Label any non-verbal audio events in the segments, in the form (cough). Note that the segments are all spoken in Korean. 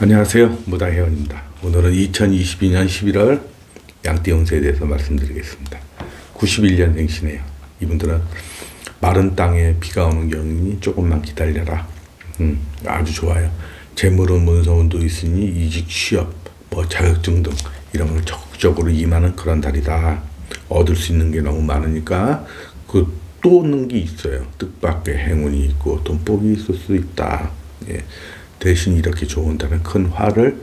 안녕하세요. 무다혜원입니다. 오늘은 2022년 11월 양띠운세에 대해서 말씀드리겠습니다. 91년생시네요. 이분들은 마른 땅에 비가 오는 경우니 조금만 기다려라. 음, 아주 좋아요. 재물은 문서운도 있으니 이직, 취업, 뭐 자격증 등 이런 걸 적극적으로 임하는 그런 달이다. 얻을 수 있는 게 너무 많으니까 그또 얻는 게 있어요. 뜻밖의 행운이 있고 돈복이 있을 수 있다. 예. 대신 이렇게 좋은 달은 큰 화를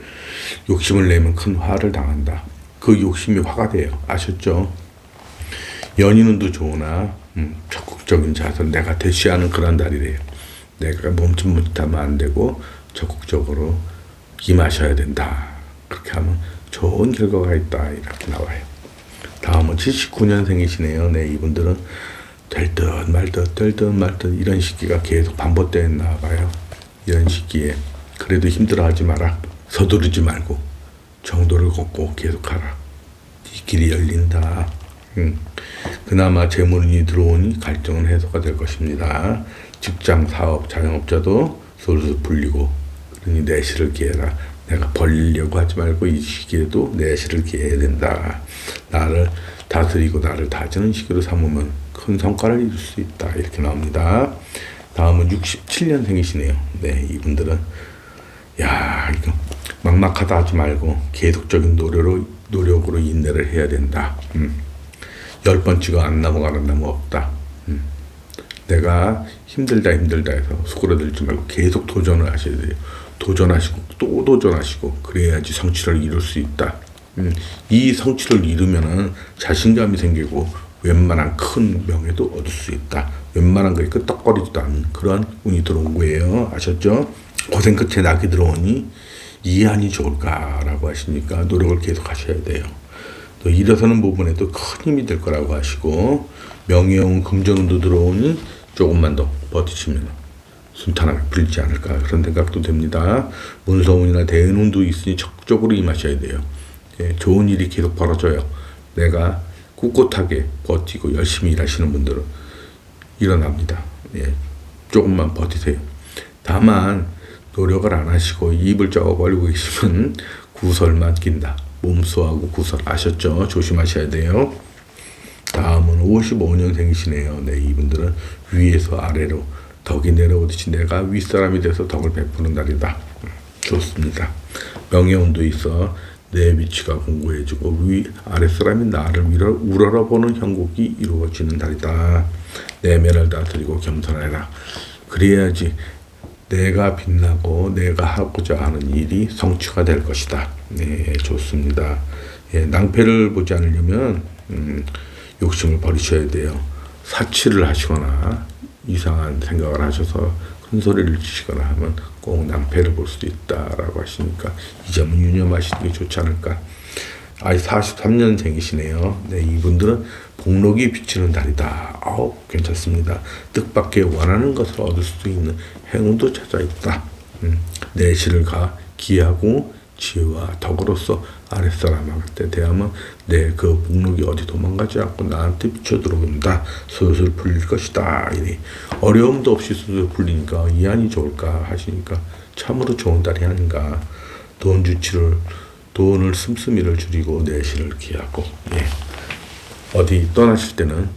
욕심을 내면 큰 화를 당한다. 그 욕심이 화가 돼요. 아셨죠? 연인운도 좋으나 음, 적극적인 자세 내가 대시하는 그런 달이래요. 내가 멈칫멈칫하면 안 되고 적극적으로 임하셔야 된다. 그렇게 하면 좋은 결과가 있다. 이렇게 나와요. 다음은 79년생이시네요. 네, 이분들은 될 듯 말 듯, 될 듯 말듯 이런 시기가 계속 반복되었나 봐요. 시기에 그래도 힘들어하지 마라. 서두르지 말고 정도를 걷고 계속하라. 이 길이 열린다. 음. 그나마 재물이 들어오니 갈증은 해소가 될 것입니다. 직장, 사업, 자영업자도 솔솔 풀리고 그러니 내실을 기해라. 내가 벌리려고 하지 말고 이 시기에도 내실을 기해야 된다. 나를 다스리고 나를 다지는 시기로 삼으면 큰 성과를 이룰 수 있다. 이렇게 나옵니다. 다음은 67년생이시네요. 네, 이분들은 야 이거 막막하다 하지 말고 계속적인 노력으로 노력으로 인내를 해야 된다. 음. 열 번치가 안 넘어가는 나무 없다. 음. 내가 힘들다 힘들다 해서 수그러들지 말고 계속 도전을 하셔야 돼요. 도전하시고 또 도전하시고 그래야지 성취를 이룰 수 있다. 음. 이 성취를 이루면은 자신감이 생기고 웬만한 큰 명예도 얻을 수 있다. 웬만한 거에 끄떡거리지도 않는 그런 운이 들어온 거예요. 아셨죠? 고생 끝에 낙이 들어오니 이한이 좋을까라고 하시니까 노력을 계속 하셔야 돼요. 또 일어서는 부분에도 큰 힘이 될 거라고 하시고 명예운 금전운도 들어오니 조금만 더 버티시면 순탄하게 풀리지 않을까 그런 생각도 됩니다. 문서운이나 대운도 있으니 적극적으로 임하셔야 돼요. 예, 좋은 일이 계속 벌어져요. 내가 꿋꿋하게 버티고 열심히 일하시는 분들은 일어납니다. 예, 조금만 버티세요. 다만 노력을 안 하시고 입을 쩍 벌리고 계시면 (laughs) 구설만 낀다. 몸수하고 구설 아셨죠? 조심하셔야 돼요. 다음은 55년생이시네요. 네, 이분들은 위에서 아래로 덕이 내려오듯이 내가 윗사람이 돼서 덕을 베푸는 날이다. 좋습니다. 명예운도 있어 내 위치가 공고해지고 위 아랫사람이 나를 위로 우러러보는 형국이 이루어지는 달이다. 내면을 다스리고 겸손해라. 그래야지 내가 빛나고 내가 하고자 하는 일이 성취가 될 것이다. 네, 좋습니다. 예, 낭패를 보지 않으려면 음, 욕심을 버리셔야 돼요. 사치를 하시거나 이상한 생각을 하셔서 큰 소리를 치시거나 하면 꼭 낭패를 볼 수도 있다라고 하시니까 이 점은 유념하시는 게 좋지 않을까. 아이 43년생이시네요. 네, 이분들은 복록이 비치는 달이다. 아우, 괜찮습니다. 뜻밖의 원하는 것을 얻을 수 있는 행운도 찾아 있다. 음, 내실을 가 기하고 지혜와 덕으로서 아랫사람한테 대하면 내그 복록이 어디 도망가지 않고 나한테 비쳐 들어온다. 슬슬 풀릴 것이다. 이니 어려움도 없이 슬슬 풀리니까 이 안이 좋을까 하시니까 참으로 좋은 달이 아닌가. 돈 주치를 돈을 씀씀이를 줄이고 내실을 기하고 예. 어디 떠나실 때는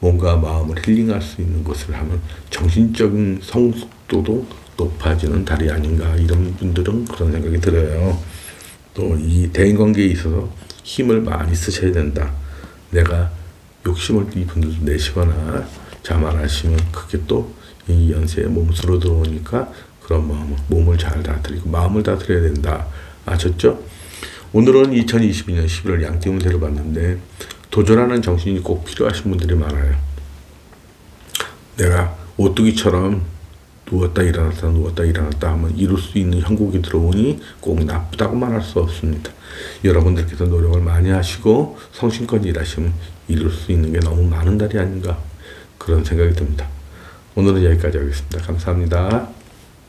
뭔가 마음을 힐링할 수 있는 것을 하면 정신적인 성숙도도 높아지는 달이 아닌가 이런 분들은 그런 생각이 들어요. 또 이 대인 관계에 있어서 힘을 많이 쓰셔야 된다. 내가 욕심을 이분들도 내시거나 자만하시면 그게 또 이 연세에 몸수로 들어오니까 그런 마음, 몸을 잘 다스리고 마음을 다스려야 된다. 아셨죠? 오늘은 2022년 11월 양띠 운세를 봤는데 도전하는 정신이 꼭 필요하신 분들이 많아요. 내가 오뚜기처럼 누웠다 일어났다 누웠다 일어났다 하면 이룰 수 있는 형국이 들어오니 꼭 나쁘다고만 할수 없습니다. 여러분들께서 노력을 많이 하시고 성심껏 일하시면 이룰 수 있는 게 너무 많은 달이 아닌가 그런 생각이 듭니다. 오늘은 여기까지 하겠습니다. 감사합니다.